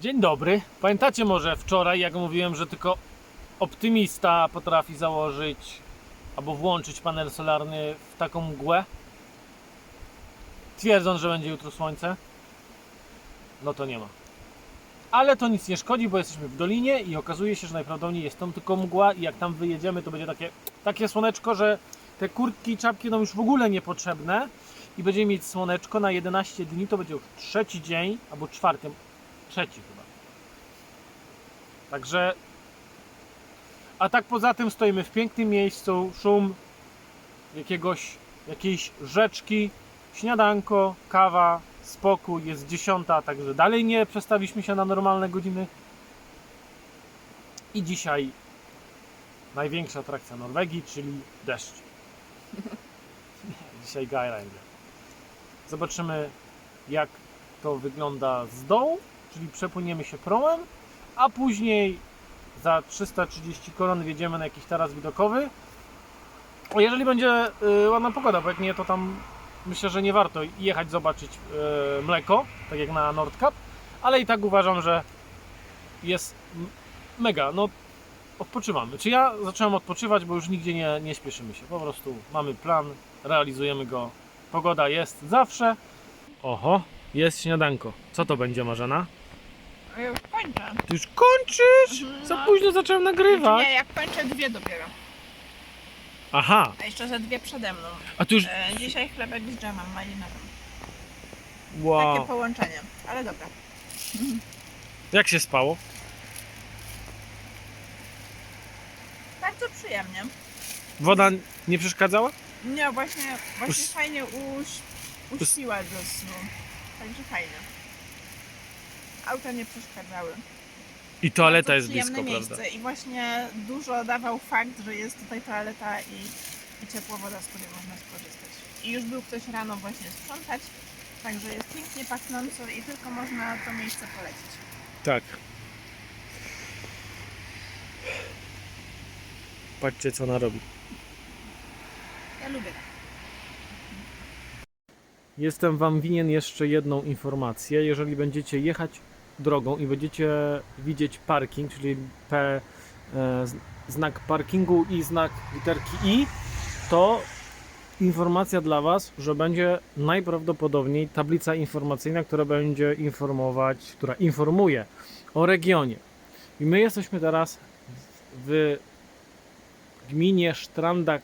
Dzień dobry. Pamiętacie może wczoraj, jak mówiłem, że tylko optymista potrafi założyć albo włączyć panel solarny w taką mgłę? Twierdząc, że będzie jutro słońce? No to nie ma. Ale to nic nie szkodzi, bo jesteśmy w dolinie i okazuje się, że najprawdopodobniej jest tam tylko mgła i jak tam wyjedziemy, to będzie takie, takie słoneczko, że te kurtki i czapki będą już w ogóle niepotrzebne i będziemy mieć słoneczko na 11 dni, to będzie już trzeci dzień, albo czwarty, trzeci chyba. Także. A tak poza tym stoimy w pięknym miejscu, szum jakiegoś, jakiejś rzeczki, śniadanko, kawa, spokój, jest dziesiąta, także dalej nie przestawiliśmy się na normalne godziny. I dzisiaj największa atrakcja Norwegii, czyli deszcz. Dzisiaj Geiranger. Zobaczymy jak to wygląda z dołu, czyli przepłyniemy się promem, a później za 330 koron wjedziemy na jakiś taras widokowy. Jeżeli będzie y, ładna pogoda, bo jak nie, to tam myślę, że nie warto jechać zobaczyć y, mleko, tak jak na Nordkap, ale i tak uważam, że jest mega. No, odpoczywamy. Czy ja zacząłem odpoczywać, bo już nigdzie nie, nie śpieszymy się. Po prostu mamy plan, realizujemy go. Pogoda jest zawsze. Oho, jest śniadanko. Co to będzie, Marzena? Ja już kończę. Ty już kończysz? Mhm, Za no. późno zacząłem nagrywać. Nie, jak kończę dwie dopiero. Aha, A jeszcze ze dwie przede mną. a tu już... E, dzisiaj chlebek z dżemem malinowym. Takie Wow. połączenie. Ale dobra. Jak się spało? Bardzo przyjemnie. Woda nie przeszkadzała? Nie, właśnie, właśnie Us- fajnie uś, uśpiła do snu. Także fajnie. Auta nie przeszkadzały. I toaleta jest blisko, przyjemne prawda? miejsce i właśnie dużo dawał fakt, że jest tutaj toaleta i, i ciepła woda, z której można skorzystać. I już był ktoś rano właśnie sprzątać, także jest pięknie pachnąco i tylko można to miejsce polecić. Tak. Patrzcie, co ona robi. Ja lubię tak. Jestem Wam winien jeszcze jedną informację. Jeżeli będziecie jechać drogą i będziecie widzieć parking, czyli P, e, znak parkingu i znak literki I, to informacja dla Was, że będzie najprawdopodobniej tablica informacyjna, która będzie informować, która informuje o regionie. I my jesteśmy teraz w gminie Stranda,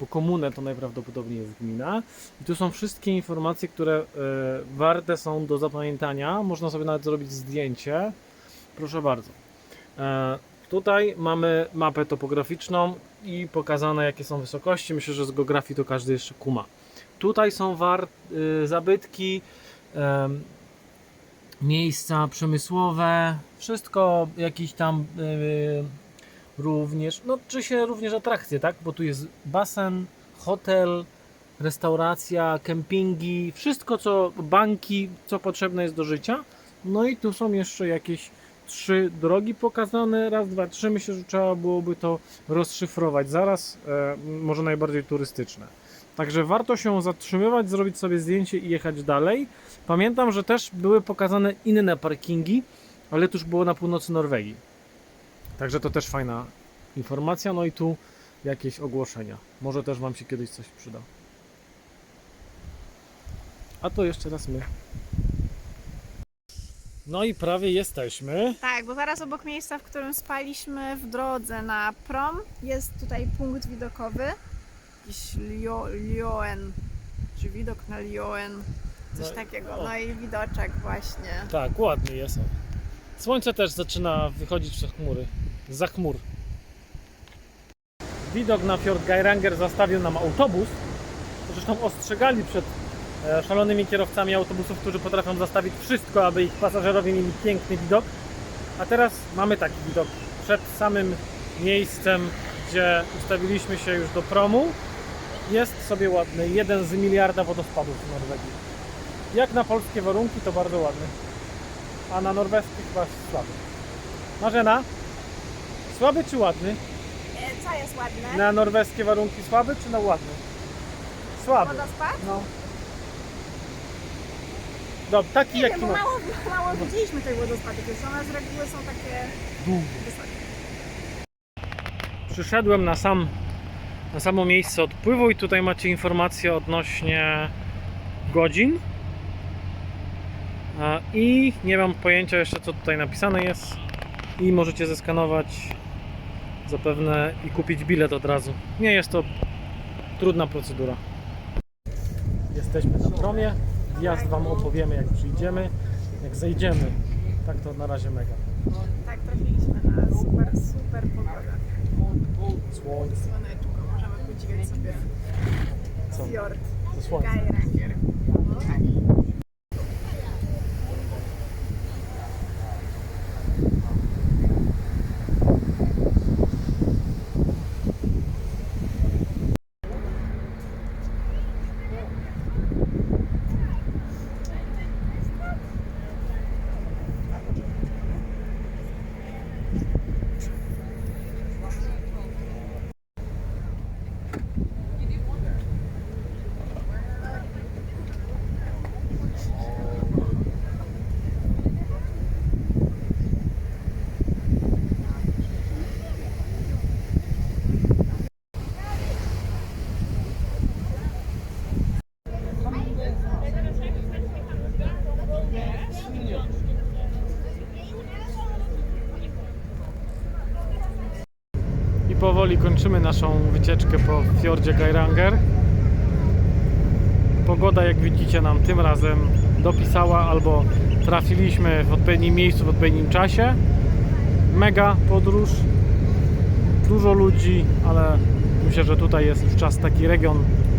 bo komunę to najprawdopodobniej jest gmina. I tu są wszystkie informacje, które e, warte są do zapamiętania. Można sobie nawet zrobić zdjęcie. Proszę bardzo. E, tutaj mamy mapę topograficzną i pokazane jakie są wysokości. Myślę, że z geografii to każdy jeszcze kuma. Tutaj są war, y, zabytki, em, miejsca przemysłowe, wszystko jakieś tam y, również, no czy się również atrakcje, tak? Bo tu jest basen, hotel, restauracja, kempingi, wszystko co banki, co potrzebne jest do życia. No i tu są jeszcze jakieś trzy drogi pokazane, raz, dwa, trzy. Myślę, że trzeba byłoby to rozszyfrować zaraz, e, może najbardziej turystyczne. Także warto się zatrzymywać, zrobić sobie zdjęcie i jechać dalej. Pamiętam, że też były pokazane inne parkingi, ale to już było na północy Norwegii. Także to też fajna informacja. No i tu jakieś ogłoszenia. Może też Wam się kiedyś coś przyda. A to jeszcze raz my. No i prawie jesteśmy. Tak, bo zaraz obok miejsca, w którym spaliśmy w drodze na prom, jest tutaj punkt widokowy. Jakiś Lio, Lioen, czy widok na Lioen, coś No, takiego. No i widoczek właśnie. Tak, ładnie jest. Słońce też zaczyna wychodzić przez chmury. Za chmur. Widok na Fjord Geiranger zastawił nam autobus. Zresztą ostrzegali przed e, szalonymi kierowcami autobusów, którzy potrafią zastawić wszystko, aby ich pasażerowie mieli piękny widok. A teraz mamy taki widok przed samym miejscem, gdzie ustawiliśmy się już do promu. Jest sobie ładny, jeden z miliarda wodospadów w Norwegii. Jak na polskie warunki to bardzo ładny a na norweski chyba słaby. Marzena, słaby czy ładny? E, Co jest ładne? Na norweskie warunki słaby czy na ładny? Słaby. Wodospad? No. Dob, taki Nie jaki wiem, bo ma. mało, mało widzieliśmy tej wodospady, więc one z reguły są takie wysokie. Przyszedłem na sam na samo miejsce odpływu i tutaj macie informacje odnośnie godzin. I nie mam pojęcia jeszcze co tutaj napisane jest. I możecie zeskanować zapewne i kupić bilet od razu. Nie jest to trudna procedura. Jesteśmy na promie. Wjazd Wam opowiemy jak przyjdziemy. Jak zejdziemy. Tak to na razie mega. Tak, trafiliśmy na super, super pogodę. Słońce. Słoneczko, możemy podziwiać sobie Co? fjord To słońce. Geiranger. Tak. I powoli kończymy naszą wycieczkę po fiordzie Geiranger. Pogoda, jak widzicie, nam tym razem dopisała albo trafiliśmy w odpowiednim miejscu w odpowiednim czasie. Mega podróż, dużo ludzi, ale myślę, że tutaj jest już czas taki region,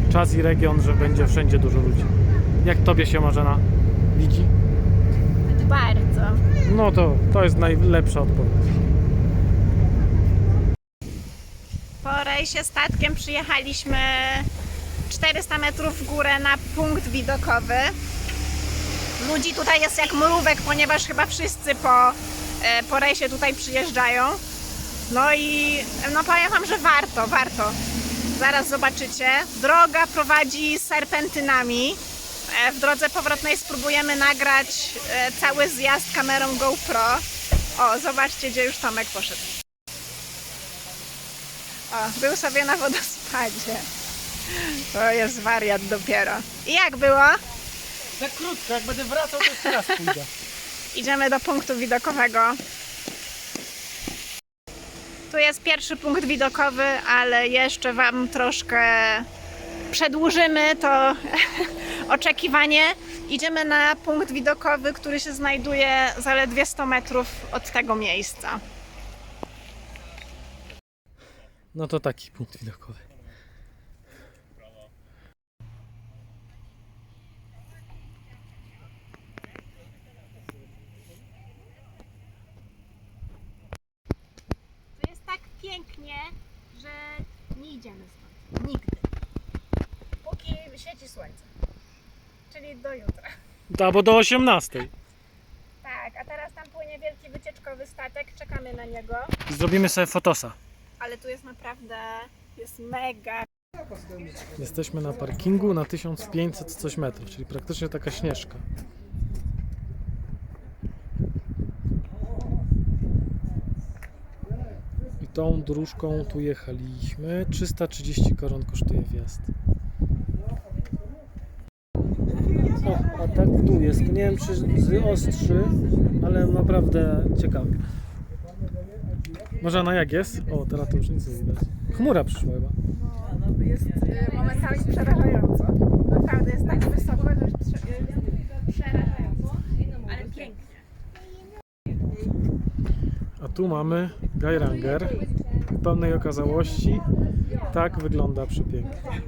czas i region, że będzie wszędzie dużo ludzi. Jak tobie się Marzena widzi? Bardzo. No to, to jest najlepsza odpowiedź. Po rejsie statkiem przyjechaliśmy 400 metrów w górę na punkt widokowy. Ludzi tutaj jest jak mrówek, ponieważ chyba wszyscy po, e, po rejsie tutaj przyjeżdżają. No i no powiem wam, że warto, warto. Zaraz zobaczycie. Droga prowadzi serpentynami. E, W drodze powrotnej spróbujemy nagrać e, cały zjazd kamerą GoPro. O, zobaczcie, gdzie już Tomek poszedł. O, był sobie na wodospadzie. To jest wariat dopiero. I jak było? Za krótko, jak będę wracał, to jeszcze raz pójdę. Idziemy do punktu widokowego. Tu jest pierwszy punkt widokowy, ale jeszcze Wam troszkę przedłużymy to oczekiwanie. Idziemy na punkt widokowy, który się znajduje zaledwie 100 metrów od tego miejsca. No to taki punkt widokowy. To jest tak pięknie, że nie idziemy stąd. Nigdy. Póki świeci słońce. Czyli do jutra. Albo do 18. Tak, a teraz tam płynie wielki wycieczkowy statek, czekamy na niego. Zrobimy sobie fotosa. Ale tu jest naprawdę, jest mega. Jesteśmy na parkingu na 1500 coś metrów, czyli praktycznie taka śnieżka. I tą dróżką tu jechaliśmy. 330 koron kosztuje wjazd. O, a tak dół jest. Nie wiem czy z ostrzy, ale naprawdę ciekawe. Może na jak jest? O, teraz to już nic nie widać. Chmura przyszła chyba. Jest momentami przerażająco. Naprawdę jest tak wysoko, że jest przerażająco. Ale pięknie. A tu mamy Geiranger w pełnej okazałości. Tak wygląda przepięknie.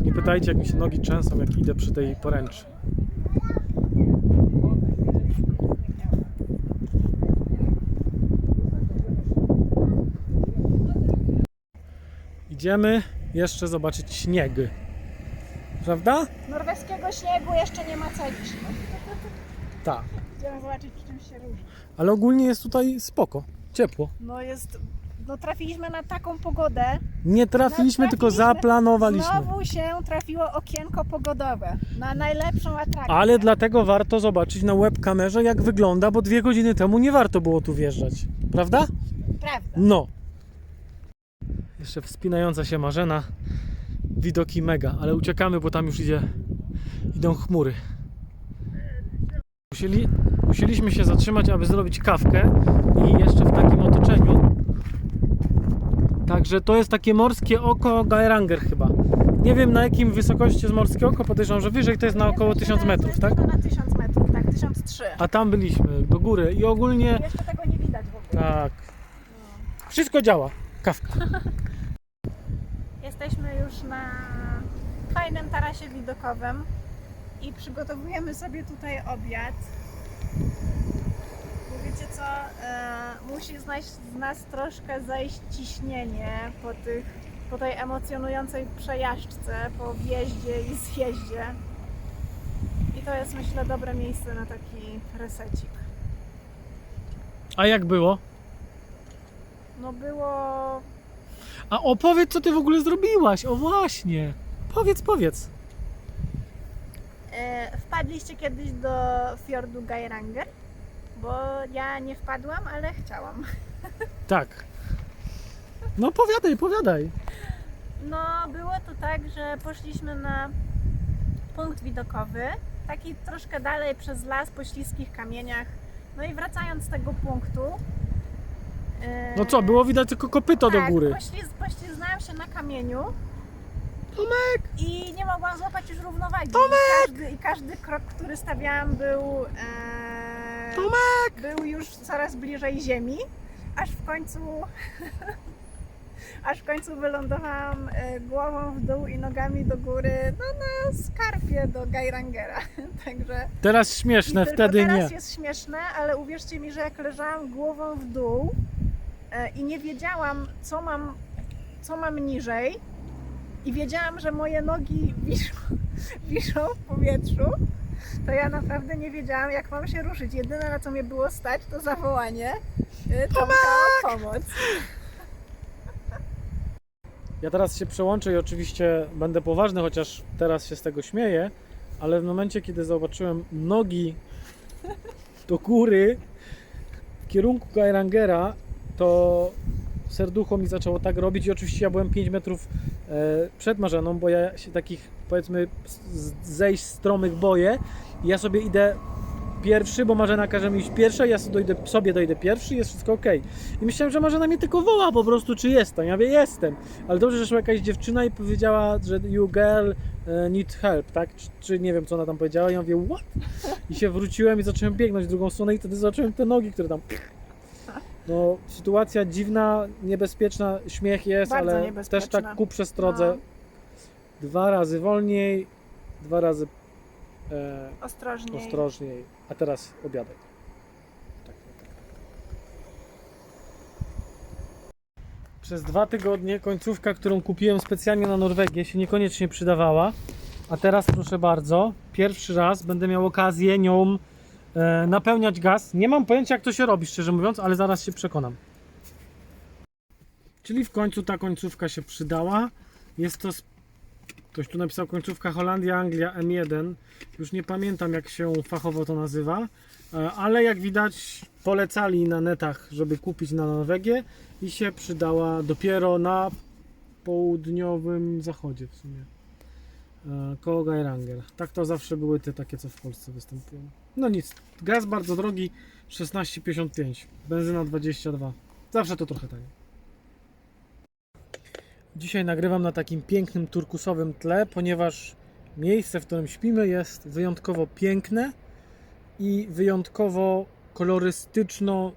Nie pytajcie, jak mi się nogi trzęsą, jak idę przy tej poręczy. Idziemy jeszcze zobaczyć śnieg. Prawda? Norweskiego śniegu jeszcze nie macaliśmy. Tak. Idziemy zobaczyć, czym się różni. Ale ogólnie jest tutaj spoko. Ciepło. No jest no, trafiliśmy na taką pogodę. Nie trafiliśmy, No, tylko trafiliśmy. zaplanowaliśmy. Znowu się trafiło okienko pogodowe na najlepszą atrakcję. Ale dlatego warto zobaczyć na webkamerze, jak wygląda, bo dwie godziny temu nie warto było tu wjeżdżać. Prawda? Prawda. No. Jeszcze wspinająca się Marzena. Widoki mega, ale uciekamy, bo tam już idzie, idą chmury. Musieli, musieliśmy się zatrzymać, aby zrobić kawkę i jeszcze w takim otoczeniu. Także to jest takie morskie oko Geiranger chyba. Nie wiem na jakim wysokości jest morskie oko, podejrzewam, że wyżej to jest na około 1000 metrów, tak? Na 1000 metrów, tak, 1003. A tam byliśmy, do góry i ogólnie Jeszcze tego nie widać w ogóle. tak. Wszystko działa. Kawka. Jesteśmy już na fajnym tarasie widokowym i przygotowujemy sobie tutaj obiad. Bo wiecie co, e, musi znać z nas troszkę zejść ciśnienie po, tych, po tej emocjonującej przejażdżce, po wjeździe i zjeździe. I to jest myślę dobre miejsce na taki resecik. A jak było? No było A opowiedz, co ty w ogóle zrobiłaś. O właśnie. Powiedz, powiedz. E, wpadliście kiedyś do fiordu Geiranger? Bo ja nie wpadłam, ale chciałam. Tak. No powiadaj, powiadaj. No, było to tak, że poszliśmy na punkt widokowy, taki troszkę dalej przez las po śliskich kamieniach. No i wracając z tego punktu. E, No co, było widać tylko kopyto do tak, góry. Pośliz, pośliznęłam się na kamieniu. Tomek! I nie mogłam złapać już równowagi. Tomek! I każdy, I każdy krok, który stawiałam, był. E, Tomek! był już coraz bliżej ziemi, aż w końcu aż w końcu wylądowałam e, głową w dół i nogami do góry no, na skarpie do Geirangera. Także Teraz śmieszne, i tylko wtedy teraz nie. jest śmieszne, ale uwierzcie mi, że jak leżałam głową w dół i nie wiedziałam, co mam, co mam niżej i wiedziałam, że moje nogi wiszą, wiszą w powietrzu, to ja naprawdę nie wiedziałam, jak mam się ruszyć. Jedyne, na co mnie było stać, to zawołanie e, Tomka o pomoc. Ja teraz się przełączę i oczywiście będę poważny, chociaż teraz się z tego śmieję, ale w momencie, kiedy zobaczyłem nogi do góry w kierunku Geirangera, to serducho mi zaczęło tak robić i oczywiście ja byłem 5 metrów e, przed Marzeną, bo ja się takich powiedzmy zejść stromych boję i ja sobie idę pierwszy, bo Marzena każe mi iść pierwsza, ja sobie dojdę, sobie dojdę pierwszy jest wszystko ok. I myślałem, że Marzena mnie tylko woła po prostu, czy jestem. Ja mówię, jestem. Ale dobrze, że szła jakaś dziewczyna i powiedziała, że you girl e, need help, tak? Czy, czy nie wiem, co ona tam powiedziała. I ja mówię, what? I się wróciłem i zacząłem biegnąć w drugą stronę i wtedy zobaczyłem te nogi, które tam... No, sytuacja dziwna, niebezpieczna, śmiech jest, Bardzo ale niebezpieczna. też tak ku przestrodze. Dwa razy wolniej, dwa razy e, Ostrożniej. ostrożniej. A teraz obiadek. Tak, tak, tak. Przez dwa tygodnie końcówka, którą kupiłem specjalnie na Norwegię, się niekoniecznie przydawała. A teraz, proszę bardzo, pierwszy raz będę miał okazję nią e, napełniać gaz. Nie mam pojęcia, jak to się robi, szczerze mówiąc, ale zaraz się przekonam. Czyli w końcu ta końcówka się przydała. Jest to. Ktoś tu napisał końcówka Holandia, Anglia M1. Już nie pamiętam, jak się fachowo to nazywa, e, ale jak widać, polecali na netach, żeby kupić na Norwegię i się przydała dopiero na południowym zachodzie w sumie. E, Koło Geiranger. Tak to zawsze były te takie, co w Polsce występują. No nic, gaz bardzo drogi 16,55, benzyna 22. Zawsze to trochę taniej. Dzisiaj nagrywam na takim pięknym turkusowym tle, ponieważ miejsce, w którym śpimy, jest wyjątkowo piękne i wyjątkowo kolorystyczno,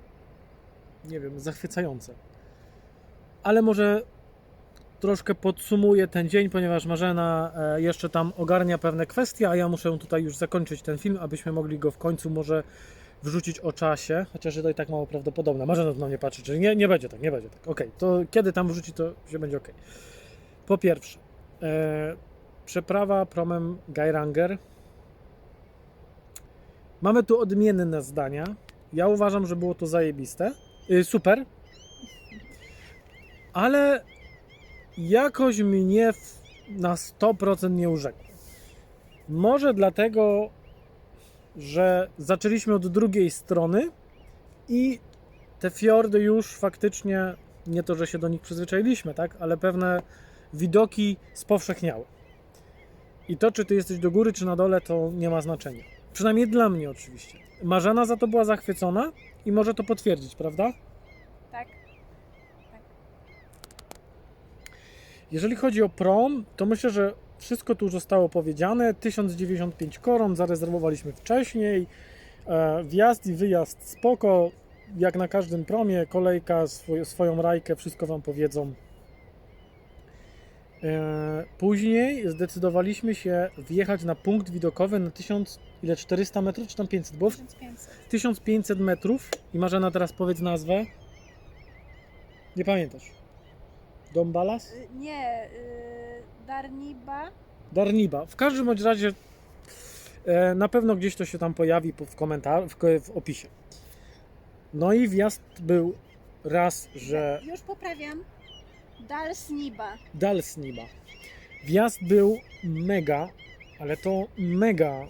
nie wiem, zachwycające. Ale może troszkę podsumuję ten dzień, ponieważ Marzena e, jeszcze tam ogarnia pewne kwestie, a ja muszę tutaj już zakończyć ten film, abyśmy mogli go w końcu może wrzucić o czasie, chociaż to i tak mało prawdopodobne. Marzena na mnie patrzy, czyli nie, nie będzie tak, nie będzie tak. Okej, to kiedy tam wrzuci, to się będzie ok. Po pierwsze, e, przeprawa promem Geiranger. Mamy tu odmienne zdania. Ja uważam, że było to zajebiste. Y, super. ale jakoś mnie na 100% nie urzekło. Może dlatego, że zaczęliśmy od drugiej strony i te fiordy już faktycznie, nie to, że się do nich przyzwyczailiśmy, tak, ale pewne widoki spowszechniały. I to, czy ty jesteś do góry, czy na dole, to nie ma znaczenia. Przynajmniej dla mnie oczywiście. Marzena za to była zachwycona i może to potwierdzić, prawda? Jeżeli chodzi o prom, to myślę, że wszystko tu już zostało powiedziane. 1095 koron zarezerwowaliśmy wcześniej. E, Wjazd i wyjazd spoko. Jak na każdym promie, kolejka, swoj, swoją rajkę, wszystko Wam powiedzą. E, Później zdecydowaliśmy się wjechać na punkt widokowy na 1000, ile 400 metrów, czy tam 500 było? 1500. 1500 metrów. I Marzena teraz powiedz nazwę. Nie pamiętasz. Dom Balas? Y, Nie, y, Darniba. Darniba. W każdym bądź razie e, na pewno gdzieś to się tam pojawi po- w komentarzu, w, ko- w opisie. No i wjazd był raz, że Już poprawiam. Dalsniba. Dalsniba. Wjazd był mega, ale to mega e,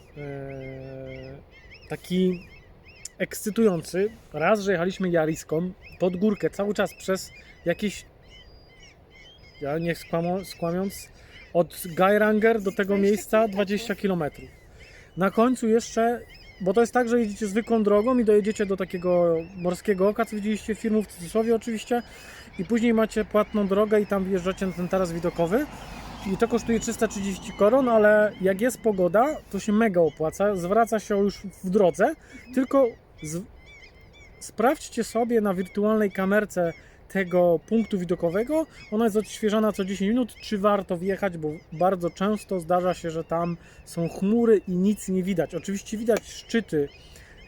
taki ekscytujący. Raz, że jechaliśmy Jariską pod górkę cały czas przez jakieś ja nie skłamo, skłamiąc od Geiranger do tego 20 miejsca kilometrów. 20 km. Na końcu jeszcze, bo to jest tak, że jedziecie zwykłą drogą i dojedziecie do takiego morskiego oka, co widzieliście w filmu w cudzysłowie oczywiście i później macie płatną drogę i tam wjeżdżacie na ten taras widokowy i to kosztuje 330 koron, ale jak jest pogoda, to się mega opłaca, zwraca się już w drodze, tylko z... sprawdźcie sobie na wirtualnej kamerce tego punktu widokowego, ona jest odświeżana co 10 minut, czy warto wjechać, bo bardzo często zdarza się, że tam są chmury i nic nie widać. Oczywiście widać szczyty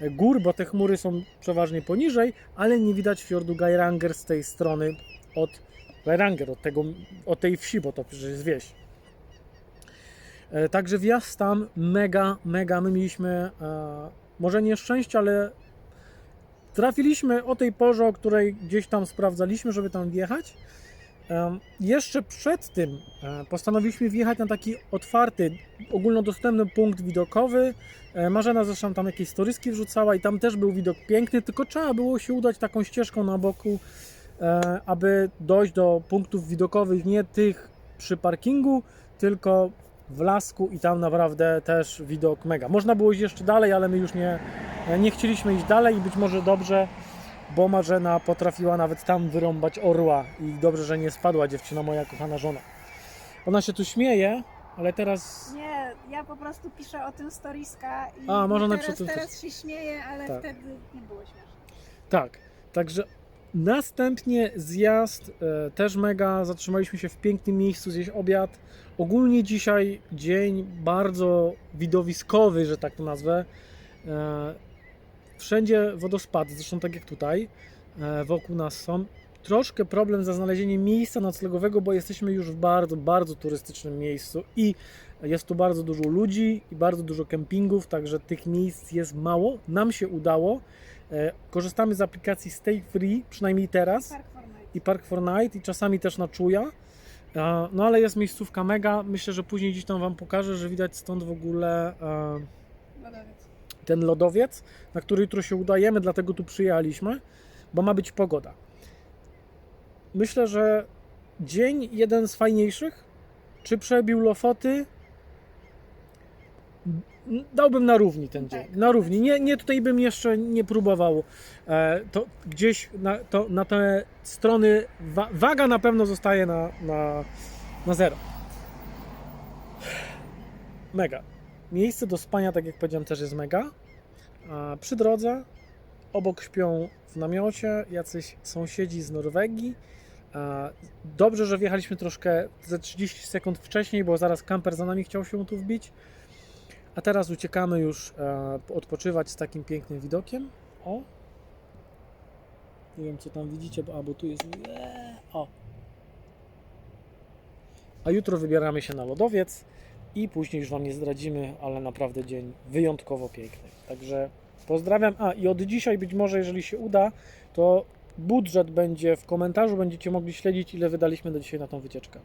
gór, bo te chmury są przeważnie poniżej, ale nie widać fiordu Geiranger z tej strony od Geiranger, od, tego, od tej wsi, bo to przecież jest wieś. E, Także wjazd tam mega, mega. My mieliśmy e, może nie szczęście, ale trafiliśmy o tej porze, o której gdzieś tam sprawdzaliśmy, żeby tam wjechać. Jeszcze przed tym e, postanowiliśmy wjechać na taki otwarty, ogólnodostępny punkt widokowy. E, Marzena zresztą tam jakieś storyski wrzucała i tam też był widok piękny, tylko trzeba było się udać taką ścieżką na boku, e, aby dojść do punktów widokowych nie tych przy parkingu, tylko w lasku i tam naprawdę też widok mega. Można było iść jeszcze dalej, ale my już nie, nie chcieliśmy iść dalej i być może dobrze, bo Marzena potrafiła nawet tam wyrąbać orła i dobrze, że nie spadła dziewczyna moja kochana żona. Ona się tu śmieje, ale teraz Nie, ja po prostu piszę o tym storiska i A, może teraz, teraz się śmieję, ale Tak. wtedy nie było śmieszne. Tak, także następnie zjazd e, też mega. Zatrzymaliśmy się w pięknym miejscu zjeść obiad. Ogólnie dzisiaj dzień bardzo widowiskowy, że tak to nazwę. E, wszędzie wodospady, zresztą tak jak tutaj, e, wokół nas są. Troszkę problem za znalezieniem miejsca noclegowego, bo jesteśmy już w bardzo, bardzo turystycznym miejscu i jest tu bardzo dużo ludzi i bardzo dużo kempingów, także tych miejsc jest mało. Nam się udało. E, Korzystamy z aplikacji Stay Free, przynajmniej teraz, Park i Park Fortnite, i czasami też na Czuja. E, No ale jest miejscówka mega. Myślę, że później gdzieś tam Wam pokażę, że widać stąd w ogóle e, ten lodowiec, na który jutro się udajemy, dlatego tu przyjechaliśmy, bo ma być pogoda. Myślę, że dzień jeden z fajniejszych. Czy przebił Lofoty? Dałbym na równi ten dzień. Tak, Na równi. Nie, nie tutaj bym jeszcze nie próbował. E, to gdzieś na, to, na te strony wa- waga na pewno zostaje na, na, na zero. Mega. Miejsce do spania, tak jak powiedziałem, też jest mega. Przy drodze obok śpią w namiocie jacyś sąsiedzi z Norwegii. Dobrze, że wjechaliśmy troszkę ze 30 sekund wcześniej, bo zaraz kamper za nami chciał się tu wbić. A teraz uciekamy już e, odpoczywać z takim pięknym widokiem. O! Nie wiem, co tam widzicie, bo, a, bo tu jest. Eee, O! A jutro wybieramy się na lodowiec i później już Wam nie zdradzimy, ale naprawdę dzień wyjątkowo piękny. Także pozdrawiam. A i od dzisiaj być może, jeżeli się uda, to Budżet będzie w komentarzu, będziecie mogli śledzić, ile wydaliśmy do dzisiaj na tą wycieczkę.